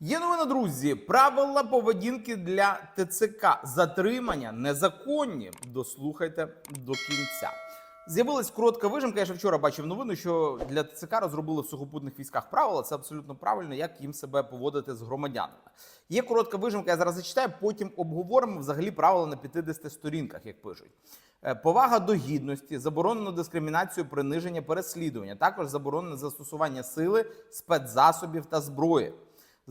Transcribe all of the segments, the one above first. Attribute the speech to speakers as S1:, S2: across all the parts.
S1: Є новина, друзі. Правила поведінки для ТЦК. Затримання незаконні. Дослухайте до кінця. З'явилась коротка вижимка. Я ще вчора бачив новину, що для ТЦК розробили в сухопутних військах правила. Це абсолютно правильно, як їм себе поводити з громадянами. Є коротка вижимка, я зараз зачитаю, потім обговоримо взагалі правила на 50 сторінках, як пишуть. Е, Повага до гідності, заборонено дискримінацію, приниження, переслідування, також заборонено застосування сили, спецзасобів та зброї.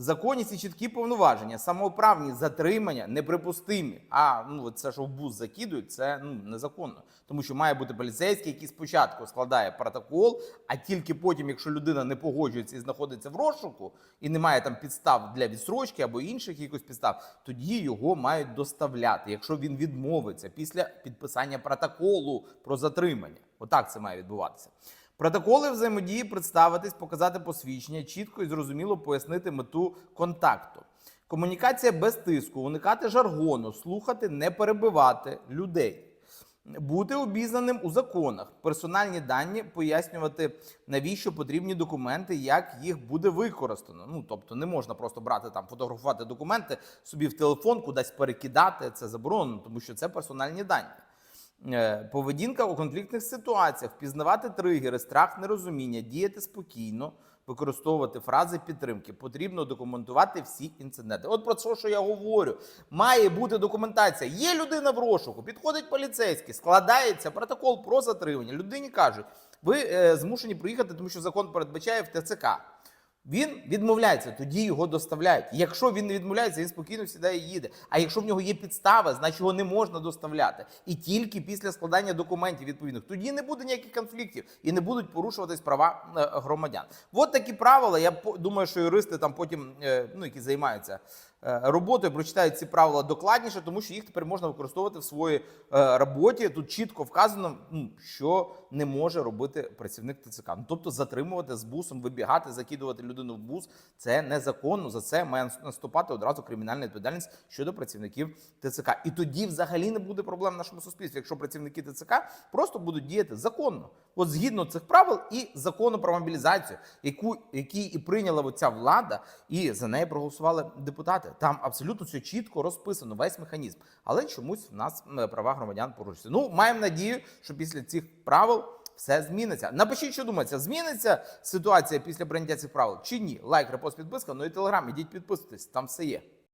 S1: Законність і чіткі повноваження, самоуправні затримання неприпустимі. А ну це що в бус закидують, це ну незаконно, тому що має бути поліцейський, який спочатку складає протокол, а тільки потім, якщо людина не погоджується і знаходиться в розшуку, і немає там підстав для відстрочки або інших якихось підстав, тоді його мають доставляти, якщо він відмовиться після підписання протоколу про затримання. Отак це має відбуватися. Протоколи взаємодії представитись, показати посвідчення, чітко і зрозуміло пояснити мету контакту. Комунікація без тиску, уникати жаргону, слухати, не перебивати людей. Бути обізнаним у законах, персональні дані пояснювати, навіщо потрібні документи, як їх буде використано. Ну тобто не можна просто брати там, фотографувати документи собі в телефон, кудись перекидати. Це заборонено, тому що це персональні дані. Е, Поведінка у конфліктних ситуаціях, впізнавати тригери, страх, нерозуміння, діяти спокійно, використовувати фрази підтримки. Потрібно документувати всі інциденти. От про це, що я говорю. Має бути документація. Є людина в розшуку, підходить поліцейський, складається протокол про затримання. Людині кажуть, ви е, змушені приїхати, тому що закон передбачає в ТЦК. Він відмовляється, тоді його доставляють. Якщо він не відмовляється, він спокійно сідає і їде. А якщо в нього є підстава, значить його не можна доставляти. І тільки після складання документів відповідних тоді не буде ніяких конфліктів і не будуть порушуватись права е, громадян. От такі правила. Я думаю, що юристи там потім, е, ну які займаються е, роботою, прочитають ці правила докладніше, тому що їх тепер можна використовувати в своїй е, роботі. Тут чітко вказано, ну, що не може робити працівник ТЦК. Ну, тобто затримувати з бусом, вибігати, закидувати людину в бус це незаконно. За це має наступати одразу кримінальна відповідальність щодо працівників ТЦК. І тоді взагалі не буде проблем в нашому суспільстві, якщо працівники ТЦК просто будуть діяти законно, от згідно цих правил і закону про мобілізацію, яку який і прийняла оця влада, і за неї проголосували депутати. Там абсолютно все чітко розписано, весь механізм. Але чомусь в нас права громадян порушуються. Ну маємо надію, що після цих правил. Все зміниться. Напишіть, що думається, зміниться ситуація після прийняття цих правил чи ні? Лайк, репост, підписка. Ну і телеграм. Ідіть підписуйтесь, там все є.